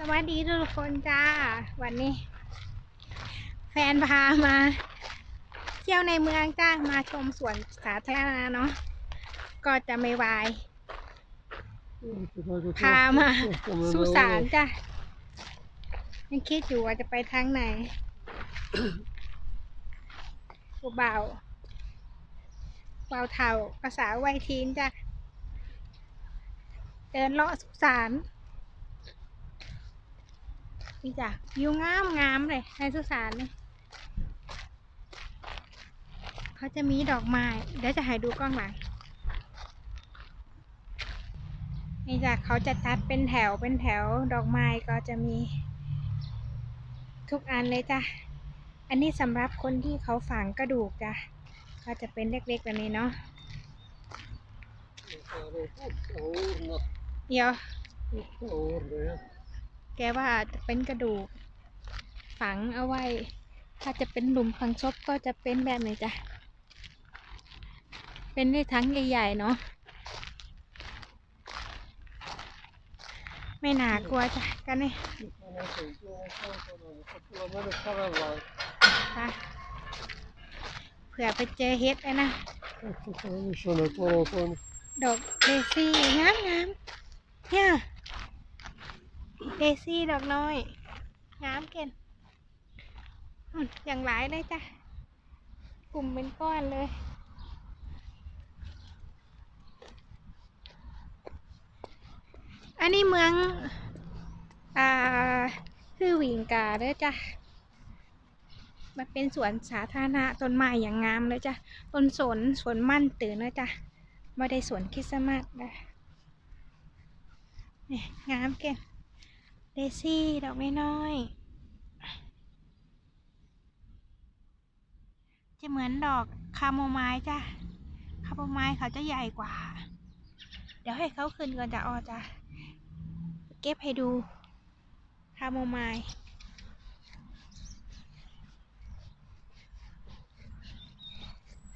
สวัสดีทุกคนจ้า วันนี้ แฟนพามา เที่ยวในเมืองจ้ามาชมสวนสาธารณะเนาะก็จะไม่วาย พามาสุสานจ้ะยังคิดอยู่ว่าจะไปทางไหนผู้เบาเบาเท่าภาษาไวทีนจ้ะเดินเลาะสุสาน นี่จ้ะวิวงามงามเลยในสุสานนี่เขาจะมีดอกไม้เดี๋ยวจะให้ดูกล้องหลังนี่จ้ะเขาจะจัดเป็นแถวเป็นแถวดอกไม้ก็จะมีทุกอันเลยจ้ะ อันนี้สำหรับคนที่เขาฝังกระดูกจ้ะ ก็จะเป็นเล็กๆแบบนี้เนาะ เดี๋ยว แกว่าจะเป็นกระดูก ฝังเอาไว้ ถ้าจะเป็นหลุมฝังศพก็จะเป็นแบบนี้จ้ะ เป็นในทั้งใหญ่ๆเนาะ ไม่น่ากลัวจ้ะกันนี่ไปเผื่อไปเจอเฮ็ดเลยนะ ดอกเดซี่งามงามเนี่ย เดซี่ดอกน้อยงามเกินอย่างหลายเลยจ้ะ กลุ่มเป็นก้อนเลย อันนี้เมือง อ่า คือวิงกาเด้อจ้ะ มันเป็นสวนสาธารณะต้นไม้อย่างงามเลยจ้ะ ต้นสนสวนมั่นตื่นนะจ้ะไม่ได้สวนคริสต์มาสนะนี่งามเก่ง เดซี่ ดอกไม้น้อย จะเหมือนดอกคาโมไมล์จ้ะคาโมไมล์เขาจะใหญ่กว่า เดี๋ยวให้เขาขึ้นก่อนจะออจ้ะเก็บให้ดูคาโมไมล์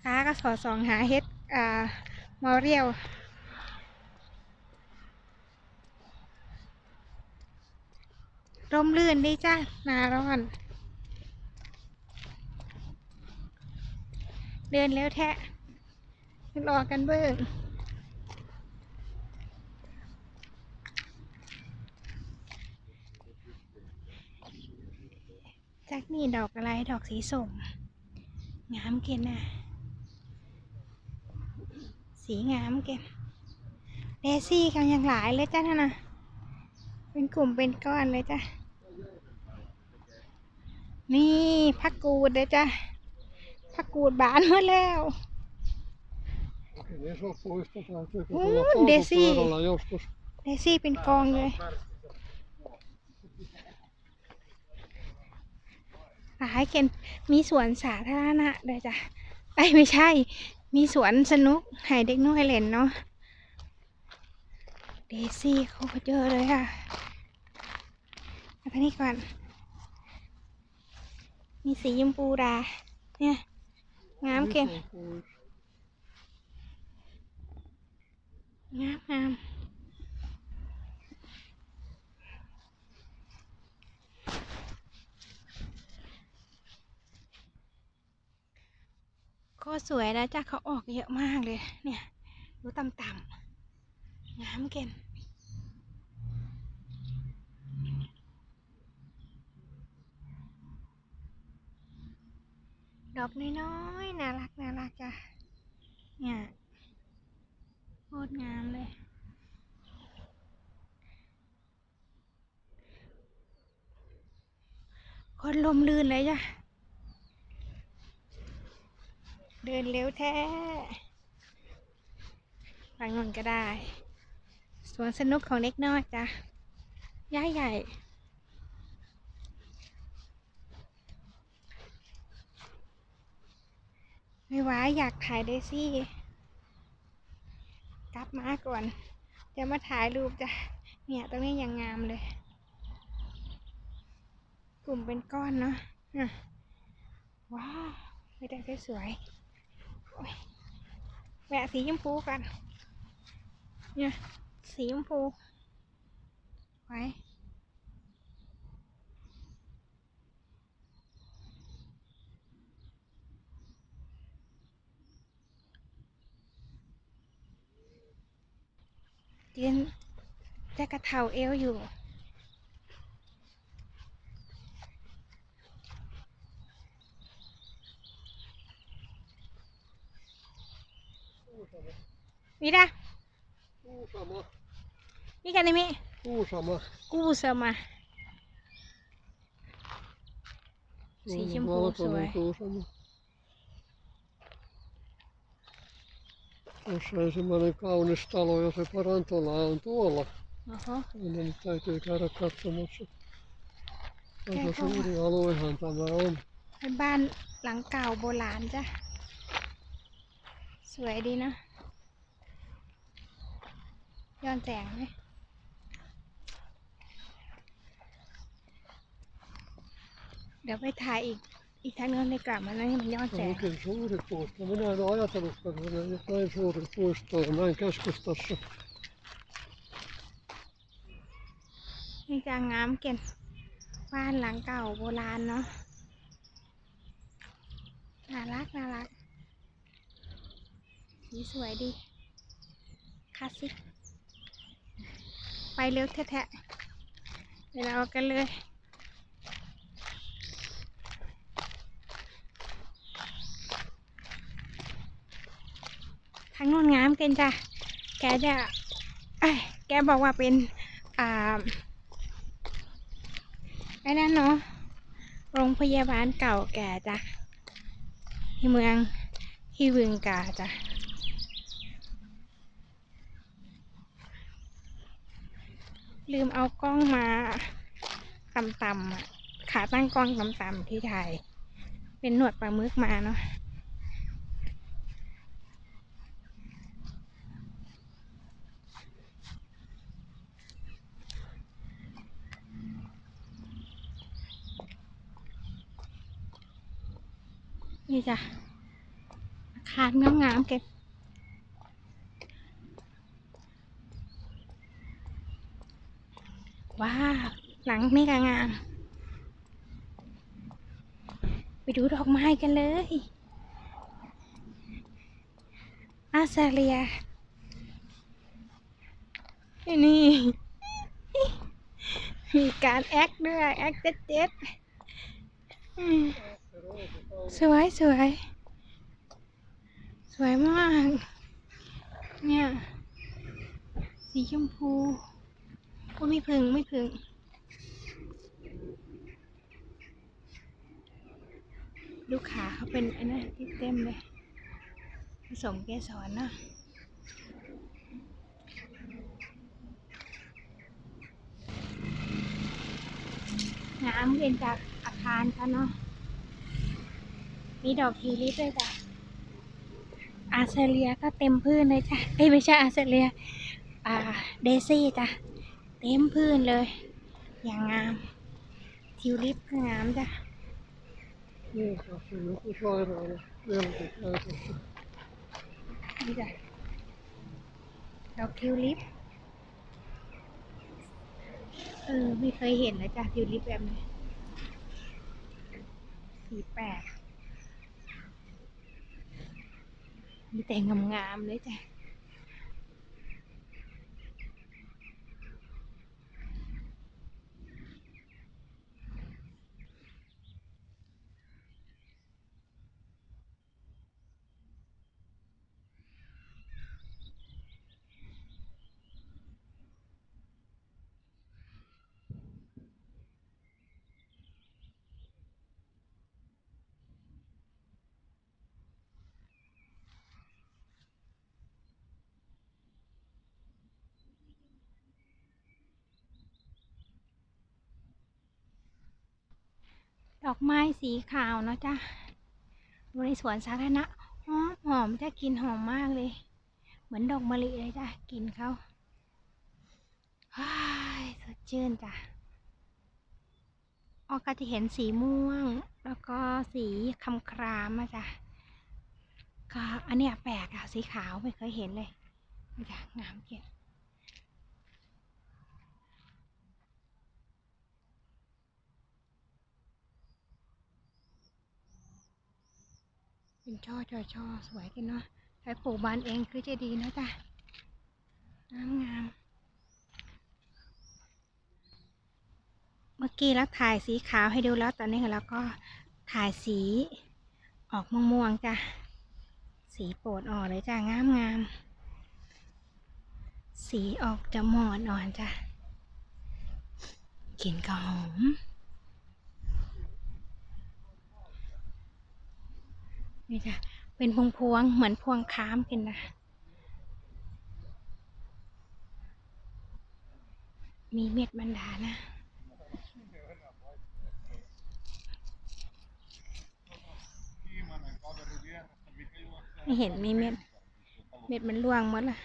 ค้าก็สอดส่องหาเฮ็ดอ่ามอเรียว ร่มรื่นดีจ้านาร้อน เดินแล้วแทะรอกันเบิ่งจากนี่ดอกอะไรดอกสีส้มงามเกินน่ะ สีงามเก็บเดซี่กันอย่างหลายเลยจ้ะท่านนะเป็นกลุ่มเป็นก้อนเลยจ้ะ นี่พักกูดเลยจ้ะพักกูดบานหมดแล้ว Mm, desi. joskus. เดซี่เป็นกองเลยหลายเกนมีสวนสาธารณะเลยจ้ะไอ้ยไม่ใช่ มีสวนสนุกให้เด็กน้อยเล่นเนาะเดซี่เขาก็เจอเลยค่ะมาทางนี้ก่อน มีสีชมพูดาเนี่ยงามเก่งงามงามก็สวยนะจ้ะเขาออกเยอะมากเลย เนี่ย ดูต่ำๆงามเก่ง ดอกน้อยๆน่ารักน่ารักจ้ะเนี่ยโคตรงามเลย คนลมลื่นเลยจ้ะ เดินเร็วแท้ไปงนก็ได้ สวนสนุกของเล็กน้อยจ้ะย่าใหญ่ ไม่ไหวอยากถ่ายเดซี่กลับมาก่อนจะมาถ่ายรูปจะเนี่ยตรงนี้ยังงามเลย กลุ่มเป็นก้อนเนาะว้าวไม่ได้สวยๆโอ้ยแวะสีชมพูกันเนี่ยสีชมพูไว้ ยืนจะกระเทาเอวอยู่ Mira, Kuusama, mikä nimi? Kuusama. Kuusama. Se on Siihen valkoinen puusue. Kuusama. Tuossa ensimmäinen kaunis talo ja se parantola on tuolla. Oho. Aina nyt täytyy käydä katsomassa. Aika Käy suuri aluehan tämä on. เป็นบ้านหลังเก่าโบราณจ้ะ สวยดีนะ ย้อนแสงไหม เดี๋ยวไปถ่ายอีก อีกทางนึงในกลับมานั่นมันย้อน Se แส on ง oikein suuri puisto. Minä en ole ajatellutkaan, että on näin suuri puisto ja näin keskustassa. นี่จะงามเก่นบ้านหลังเก่าโบราณเนาะน่ารักน่ารักสีสวยดีคลาสสิกไปเร็วแท้ๆเดี๋ยวเรากันเลยางโน้นงามเกินจ้ะ แกจะเอ้แกบอกว่าเป็น อ่าไอ้นั่นเนาะ โรงพยาบาลเก่าแก่จ้ะ ที่เมืองที่วึงกาจ้ะลืมเอากล้องมาต่ำๆขาตั้งกล้องต่ำๆที่ถ่าย เป็นหนวดปลาหมึกมาเนาะ นี่จ้ะอาคารงามงามๆเก็บว้าวหลังนี่ก็งาม ไปดูดอกไม้กันเลย อาซาเลีย นี่ มีการแอคด้วย แอคเจ็ดเจ็ด สวยสวย สวยมาก เนี่ย สีชมพูโอ้ไม่พึงไม่พึงดูกขาเขาเป็นไอ้นั่นที่เต็มเลย ผสมเกสรนะน้ำเย็นจากอาคารเขาเนาะ มีดอกทิวลิปด้วยจ้ะอาเซเลียก็เต็มพื้นเลยจ้ะเอ้ยไม่ใช่อาเซเลีย อ่าเดซี่จ้ะเต็มพื้นเลย อย่างงาม ทิวลิปก็งามจ้ะ Niin, tässä on joku sairaala vieläkin käytössä. นี่จ้ะดอกทิวลิปเออไม่เคยเห็นเลยจ้ะทิวลิปแบบนี้สีแปลก มีแต่งามๆเลยจ้ะ อกไม้สีขาวเนอะจ้ะอยู่ในสวนสาธารณะหอมหอมจะกลินหอมมากเลย เหมือนดอกมะลิเลยจ้ะกลินเขาสดชื่นจ้ะออกก็จะเห็นสีม่วง แล้วก็สีคำครามอะจ้ะก็อันเนี้ยแปลกอะสีขาวไม่เคยเห็นเลยจ้ะงามเกิน เป็นช่อช่อช่อสวยกันเนาะใช้ปลูกบานเองคือจะดีนะจ๊ะงามงามเมื่อกี้เราถ่ายสีขาวให้ดูแล้วตอนนี้เราก็ถ่ายสีออกม่วงๆจ้ะสีโปรดอ่อนเลยจ้ะงามงามสีออกจะหมอนอ่อนจ้ะกลิ่นก็หอม นี่จ้ะเป็นพวงพวงๆเหมือนพวงค้ามกันนะ มีเม็ดบรรดานะไม่เห็นมีเม็ด เม็ดมันร่วงหมดละ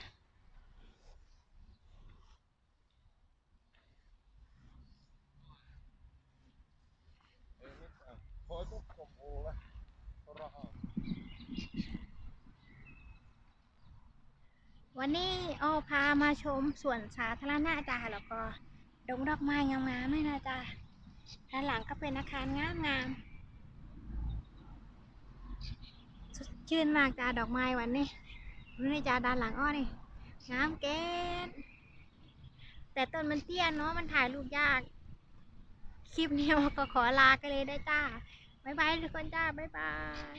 วันนี้อ้อพามาชมสวนสาธารณะจ้าแล้วก็ดงดอกไม้งามๆให้นะจ้าด้านหลังก็เป็นอาคารงามๆสดชื่นมากจ้าดอกไม้วันนี้นี่จ้าด้านหลังอ้อนี่งามเกินแต่ต้นมันเตี้ยเนาะมันถ่ายรูปยาก คลิปนี้อ้อก็ขอลากันเลยได้จ้าบ๊ายบายทุกคนจ้าบ๊ายบาย